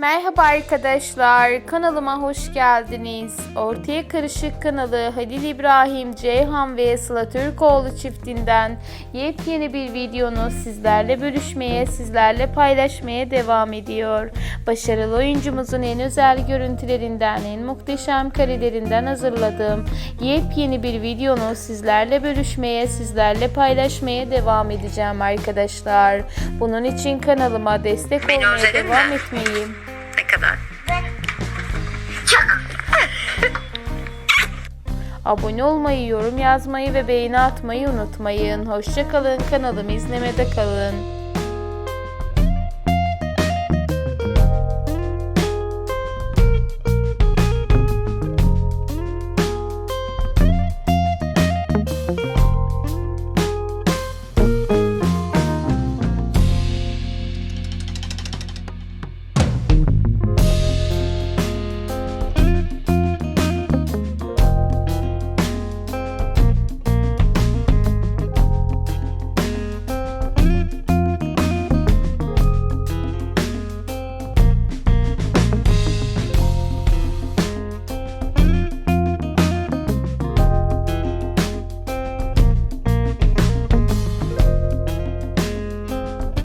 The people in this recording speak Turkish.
Merhaba arkadaşlar, kanalıma hoş geldiniz. Ortaya Karışık kanalı Halil İbrahim, Ceyhan ve Sıla Türkoğlu çiftinden yepyeni bir videonu sizlerle bölüşmeye, sizlerle paylaşmaya devam ediyor. Başarılı oyuncumuzun en özel görüntülerinden, en muhteşem karelerinden hazırladığım yepyeni bir videonu sizlerle bölüşmeye, sizlerle paylaşmaya devam edeceğim arkadaşlar. Bunun için kanalıma destek olmaya devam etmeyi Kadar? Abone olmayı, yorum yazmayı ve beğeni atmayı unutmayın. Hoşçakalın, kanalımı izlemede kalın.